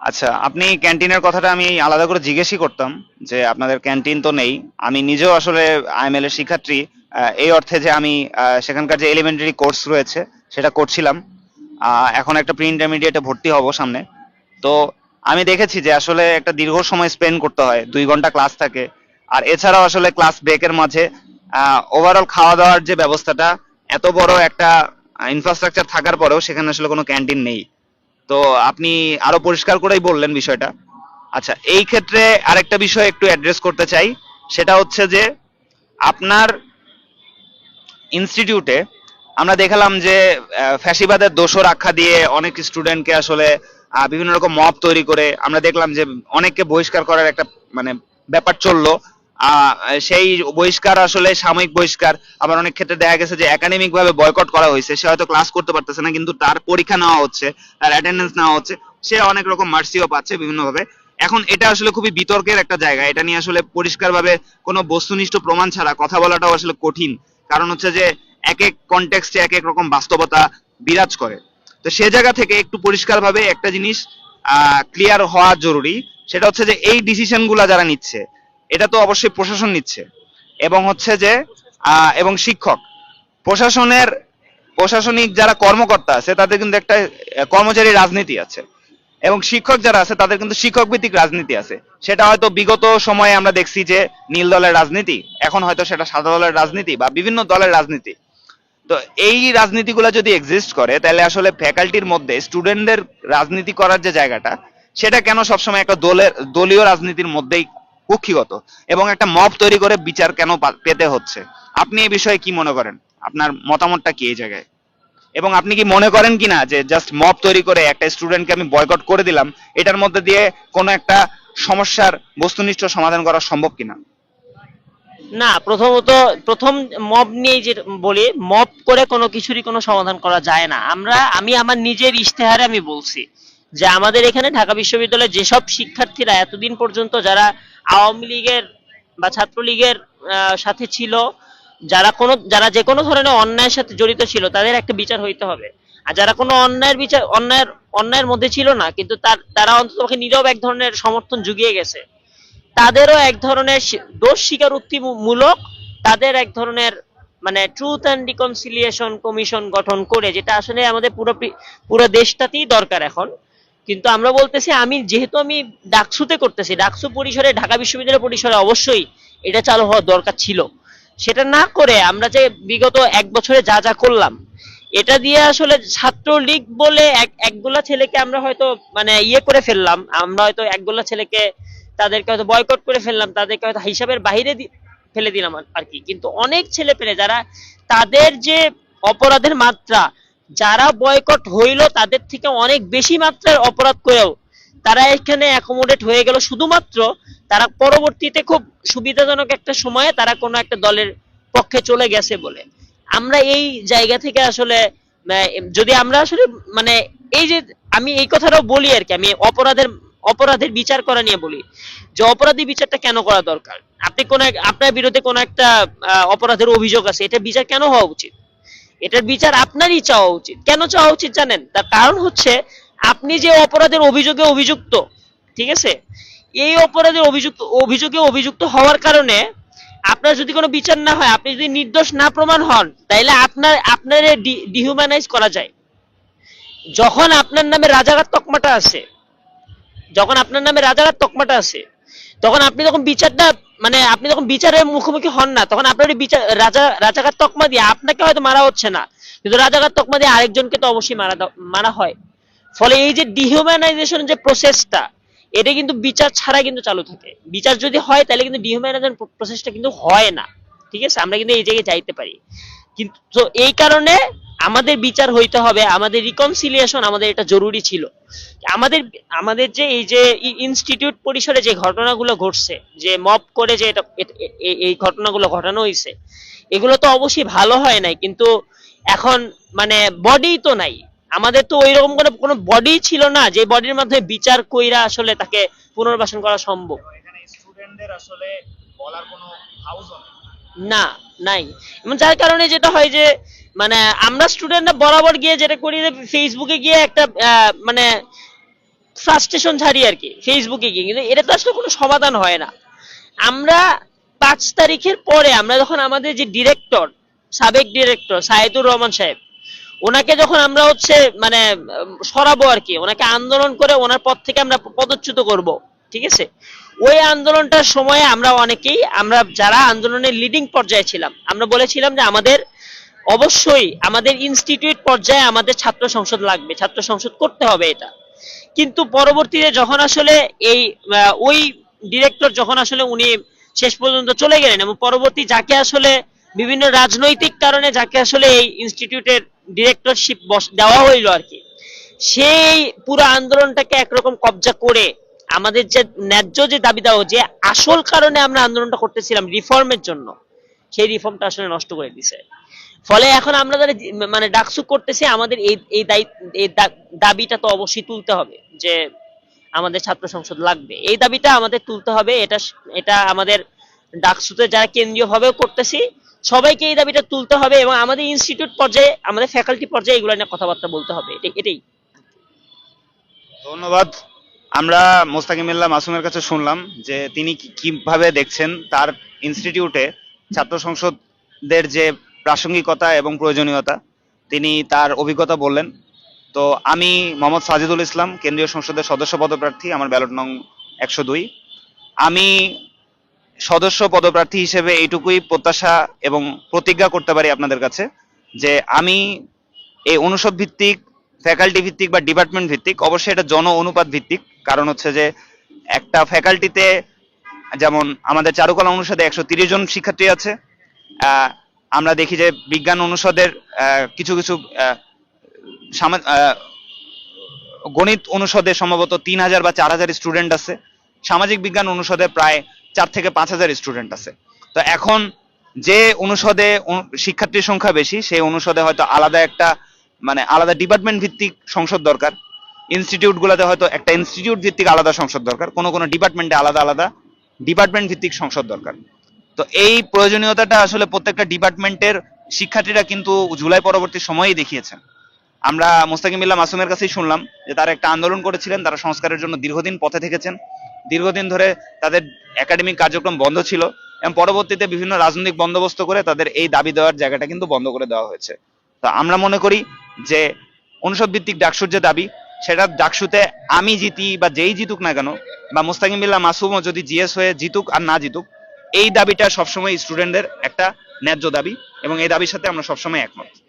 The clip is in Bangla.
আচ্ছা আপনি ক্যান্টিনের কথাটা আমি আলাদা করে জিজ্ঞেসই করতাম যে আপনাদের ক্যান্টিন তো নেই। আমি নিজেও আসলে আইএমএল এর শিক্ষার্থী এই অর্থে যে আমি সেখানকার যে এলিমেন্টারি কোর্স রয়েছে, সেটা করছিলাম। এখন একটা প্রি ইন্টারমিডিয়েটে ভর্তি হব সামনে। তো আমি দেখেছি যে আসলে একটা দীর্ঘ সময় স্পেন্ড করতে হয়, দুই ঘণ্টা ক্লাস থাকে। আর এছাড়াও আসলে ক্লাস ব্রেকের মাঝে ওভারঅল খাওয়া দাওয়ার যে ব্যবস্থাটা, এত বড় একটা ইনফ্রাস্ট্রাকচার থাকার পরেও সেখানে আসলে কোনো ক্যান্টিন নেই। তো আপনি আরও পরিষ্কার করেই বললেন বিষয়টা। আচ্ছা এই ক্ষেত্রে আরেকটা বিষয় একটু অ্যাড্রেস করতে চাই। সেটা হচ্ছে যে, আপনার ইনস্টিটিউটে আমরা দেখলাম যে ফ্যাসিবাদের দোষর আখ্যা দিয়ে অনেক স্টুডেন্টকে আসলে বিভিন্ন রকম মব তৈরি করে আমরা দেখলাম যে, অনেককে বহিষ্কার করার একটা মানে ব্যাপার চলল। সেই বহিষ্কার আসলে সাময়িক বহিষ্কার। আবার অনেক ক্ষেত্রে দেখা গেছে যে একাডেমিক ভাবে বয়কট করা হয়েছে। সে হয়তো ক্লাস করতে পারতেছে না, কিন্তু তার পরীক্ষা নেওয়া হচ্ছে, তার অ্যাটেন্ডেন্স নেওয়া হচ্ছে। সে অনেক রকম মার্সিও পাচ্ছে বিভিন্ন ভাবে এখন এটা আসলে খুবই বিতর্কের একটা জায়গা। এটা নিয়ে আসলে পরিষ্কারভাবে কোনো বস্তুনিষ্ঠ প্রমাণ ছাড়া কথা বলাটাও আসলে কঠিন। কারণ হচ্ছে যে এক এক কনটেক্সটে এক এক রকম বাস্তবতা বিরাজ করে। তো সে জায়গা থেকে একটু পরিষ্কারভাবে একটা জিনিস ক্লিয়ার হওয়া জরুরি। সেটা হচ্ছে যে এই ডিসিশনগুলা যারা নিচ্ছে এটা তো অবশ্যই প্রশাসন নিচ্ছে। এবং হচ্ছে যে এবং শিক্ষক। প্রশাসনের, প্রশাসনিক যারা কর্মকর্তা আছে, তাদের কিন্তু একটা কর্মচারী রাজনীতি আছে। এবং শিক্ষক যারা আছে, তাদের কিন্তু শিক্ষক ভিত্তিক রাজনীতি আছে। সেটা হয়তো বিগত সময়ে আমরা দেখছি যে, নীল দলের রাজনীতি, এখন হয়তো সেটা সাদা দলের রাজনীতি বা বিভিন্ন দলের রাজনীতি। তো এই রাজনীতিগুলো যদি এক্সিস্ট করে, তাহলে আসলে ফ্যাকাল্টির মধ্যে স্টুডেন্টদের রাজনীতি করার যে জায়গাটা, সেটা কেন সবসময় একটা দলের, দলীয় রাজনীতির মধ্যেই কুক্ষিগত এবং একটা মব তৈরি করে বিচার কেন পেতে হচ্ছে? আপনি এই বিষয়ে কি মনে করেন? আপনার মতামতটা কি এই জায়গায়? এবং আপনি কি মনে করেন কিনা যে জাস্ট মব তৈরি করে একটা স্টুডেন্টকে আমি বয়কট করে দিলাম, এটার মধ্যে দিয়ে কোনো একটা সমস্যার বস্তুনিষ্ঠ সমাধান করা সম্ভব কিনা? না, প্রথমত, প্রথম মব নিয়ে যে বলি, মব করে কোনো কিছুরই কোনো সমাধান করা যায় না। আমরা, আমি আমার নিজের ইশতেহারে আমি বলছি। যে আমাদের এখানে ঢাকা বিশ্ববিদ্যালয়ে যেসব শিক্ষার্থীরা এতদিন পর্যন্ত যারা আওয়ামী লীগের বা ছাত্রলীগের সাথে ছিল, যারা কোনো, যারা যে কোনো ধরনের অন্যায়ের সাথে জড়িত ছিল, তাদের একটা বিচার হইতে হবে। আর যারা কোনো অন্যায়ের বিচার, অন্যায়ের অন্যায়ের মধ্যে ছিল না, কিন্তু তার, তারা অন্তত নীরব এক ধরনের সমর্থন জুগিয়ে গেছে। তাদেরও এক ধরনের দোষ স্বীকারোক্তি মূ- মূলক তাদের এক ধরনের মানে ট্রুথ অ্যান্ড রিকনসিলিয়েশন কমিশন গঠন করে, যেটা আসলে আমাদের পুরো পুরো দেশটাতেই দরকার এখন। কিন্তু আমরা বলতেছি, আমি যেহেতু আমি ডাকসুতে করতেছি, ডাকসু পরিসরে, ঢাকা বিশ্ববিদ্যালয় পরিসরে অবশ্যই এটা চালু হওয়ার দরকার ছিল। সেটা না করে আমরা যে বিগত এক বছরে যা যা করলাম, এটা দিয়ে আসলে ছাত্রলীগ বলে এক, একগুলা ছেলেকে আমরা হয়তো মানে ইয়ে করে ফেললাম, আমরা হয়তো একগুলা ছেলেকে তাদেরকে হয়তো বয়কট করে ফেললাম, তাদেরকে হয়তো হিসাবের বাইরে ফেলে দিলাম আর কি। কিন্তু অনেক ছেলে পেলে যারা তাদের যে অপরাধের মাত্রা যারা বয়কট হইল, তাদের থেকে অনেক বেশি মাত্রার অপরাধ করেও তারা এখানে অ্যাকোমোডেট হয়ে গেল। শুধুমাত্র তারা পরবর্তীতে খুব সুবিধাজনক একটা সময়ে তারা কোনো একটা দলের পক্ষে চলে গেছে বলে। আমরা এই জায়গা থেকে আসলে যদি আমরা আসলে মানে এই যে আমি এই কথাটাও বলি আর কি, আমি অপরাধের অপরাধের বিচার করা নিয়ে বলি, যে অপরাধী বিচারটা কেন করা দরকার? আপনি কোন আপনার বিরুদ্ধে কোন একটা অপরাধের অভিযোগ আছে, এটা বিচার কেন হওয়া উচিত? এটার বিচার আপনারই চাওয়া উচিত। কেন চাওয়া উচিত জানেন? তার কারণ হচ্ছে, আপনি যে অপরাধের অভিযোগে অভিযুক্ত, ঠিক আছে? এই অপরাধের অভিযুক্ত, অভিযোগে অভিযুক্ত হওয়ার কারণে আপনার যদি কোনো বিচার না হয়, আপনি যদি নির্দোষ না প্রমাণ হন, তাইলে আপনার আপনার ডিহিউম্যানাইজ করা যায়। যখন আপনার নামে রাজাঘাট তকমাটা আছে যখন আপনার নামে রাজাঘাট তকমাটা আছে তখন আপনি যখন বিচারটা মানে আপনি যখন বিচারের মুখোমুখি হন না, তখন আপনার বিচার, রাজা রাজাঘাট তকমা দিয়ে আপনাকে হয়তো মারা হচ্ছে না। কিন্তু রাজাঘাট তকমা দিয়ে আরেকজনকে তো অবশ্যই মারা মারা হয়। ফলে এই যে ডিহিউম্যানাইজেশন যে প্রসেসটা এটা কিন্তু বিচার ছাড়া কিন্তু চালু থাকে। বিচার যদি হয়, তাহলে কিন্তু ডিহিউম্যানাইজেশন প্রসেসটা কিন্তু হয় না। ঠিক আছে? আমরা কিন্তু এই জায়গায় যাইতে পারি। কিন্তু, তো এই কারণে আমাদের বিচার হইতে হবে, আমাদের রিকনসিলিয়েশন আমাদের এটা জরুরি ছিল। আমাদের আমাদের যে এই যে ইনস্টিটিউট পরিসরে যে ঘটনাগুলো ঘটছে, যে মব করে যে এটা এই ঘটনাগুলো ঘটানো হয়েছে এগুলো তো অবশ্যই ভালো হয় নাই, কিন্তু এখন মানে বডি তো নাই। আমাদের তো ওই রকম কোনো কোনো বডি ছিল না, যে বডির মাধ্যমে বিচার কইরা আসলে তাকে পুনর্বাসন করা সম্ভব। না, নাই। এবং যার কারণে যেটা হয় যে মানে আমরা স্টুডেন্টরা বরাবর গিয়ে যেটা করি যে ফেসবুকে গিয়ে একটা মানে ফ্রাস্ট্রেশন ছাড়ি আর কি ফেসবুকে গিয়ে। কিন্তু এটা তো আসলে কোনো সমাধান হয় না। আমরা পাঁচ তারিখের পরে আমরা যখন আমাদের যে ডিরেক্টর সাবেক ডিরেক্টর সাইদুর রহমান সাহেব, ওনাকে যখন আমরা হচ্ছে মানে সরাবো আর কি, ওনাকে আন্দোলন করে ওনার পদ থেকে আমরা পদচ্যুত করব, ঠিক আছে? ওই আন্দোলনটার সময়ে আমরা অনেকেই, আমরা যারা আন্দোলনের লিডিং পর্যায়ে ছিলাম, আমরা বলেছিলাম যে আমাদের অবশ্যই আমাদের ইনস্টিটিউট পর্যায়ে আমাদের ছাত্র সংসদ লাগবে। ছাত্র সংসদ করতে হবে এটা। কিন্তু পরবর্তীতে যখন আসলে এই ওই ডিরেক্টর যখন আসলে উনি শেষ পর্যন্ত চলে গেলেন এবং পরবর্তী যাকে আসলে বিভিন্ন রাজনৈতিক কারণে যাকে আসলে এই ইনস্টিটিউটের ডিরেক্টরশিপ দেওয়া হইল আর কি, সেই পুরো আন্দোলনটাকে একরকম কবজা করে আমাদের যে ন্যায্য যে দাবি দেওয়া, যে আসল কারণে আমরা আন্দোলনটা করতেছিলাম রিফর্মের জন্য, সেই রিফর্মটা আসলে নষ্ট করে দিছে। ফলে এখন আমরা যারা মানে ডাকসু করতেছি, আমাদের এই এই এই দাবিটা তো অবশ্যই তুলতে হবে যে আমাদের ছাত্র সংসদ লাগবে। এই দাবিটা আমাদের তুলতে হবে, এটা এটা আমাদের ডাকসুতে যারা কেন্দ্রীয় ভাবেও করতেছি, সবাইকে এই দাবিটা তুলতে হবে এবং আমাদের ইনস্টিটিউট পর্যায়ে, আমাদের ফ্যাকাল্টি পর্যায়ে এগুলো নিয়ে কথাবার্তা বলতে হবে, এটাই এটাই। ধন্যবাদ। আমরা মোস্তাকিমিল্লাহ মাসুমের কাছে শুনলাম যে তিনি কীভাবে দেখছেন তার ইনস্টিটিউটে ছাত্র সংসদদের যে প্রাসঙ্গিকতা এবং প্রয়োজনীয়তা। তিনি তার অভিজ্ঞতা বললেন, তো আমি মোহাম্মদ সাজিদুল ইসলাম, কেন্দ্রীয় সংসদের সদস্য পদপ্রার্থী, আমার ব্যালট নং একশো দুই। আমি সদস্য পদপ্রার্থী হিসেবে এইটুকুই প্রত্যাশা এবং প্রতিজ্ঞা করতে পারি আপনাদের কাছে যে আমি এই অনুষদ ভিত্তিক, ফ্যাকাল্টি ভিত্তিক বা ডিপার্টমেন্ট ভিত্তিক, অবশ্যই এটা জন অনুপাত ভিত্তিক। কারণ হচ্ছে যে একটা ফ্যাকাল্টিতে যেমন আমাদের চারুকলা অনুষদে একশো জন শিক্ষার্থী আছে আমরা দেখি যে বিজ্ঞান অনুষদের কিছু কিছু গণিত অনুষদে সম্ভবত তিন হাজার বা চার হাজার স্টুডেন্ট আছে। সামাজিক বিজ্ঞান অনুষদে প্রায় চার থেকে পাঁচ হাজার স্টুডেন্ট আছে। তো এখন যে অনুষদে অনু- শিক্ষার্থীর সংখ্যা বেশি, সেই অনুষদে হয়তো আলাদা একটা মানে আলাদা ডিপার্টমেন্ট ভিত্তিক সংসদ দরকার। ইনস্টিটিউট গুলোতে হয়তো একটা ইনস্টিটিউট ভিত্তিক আলাদা সংসদ দরকার। কোনো কোনো ডিপার্টমেন্টে আলাদা আলাদা ডিপার্টমেন্ট ভিত্তিক সংসদ দরকার। তো এই প্রয়োজনীয়তাটা আসলে প্রত্যেকটা ডিপার্টমেন্টের শিক্ষার্থীরা কিন্তু জুলাই পরবর্তী সময়েই দেখিয়েছেন। আমরা মোস্তাকিমিল্লাহ মাসুমের কাছেই শুনলাম যে তারা একটা আন্দোলন করেছিলেন, তারা সংস্কারের জন্য দীর্ঘদিন পথে থেকেছেন। দীর্ঘদিন ধরে তাদের একাডেমিক কার্যক্রম বন্ধ ছিল এবং পরবর্তীতে বিভিন্ন রাজনৈতিক বন্দোবস্ত করে তাদের এই দাবি দেওয়ার জায়গাটা কিন্তু বন্ধ করে দেওয়া হয়েছে। তো আমরা মনে করি যে অনুষদ ভিত্তিক ডাকসুর যে দাবি, সেটা ডাকসুতে আমি জিতি বা যেই জিতুক না কেন, বা মোস্তাকিম বিল্লাহ মাসুমও যদি জিএস হয়ে জিতুক আর না জিতুক এই দাবিটা সবসময় স্টুডেন্টদের একটা ন্যায্য দাবি এবং এই দাবির সাথে আমরা সবসময় একমত।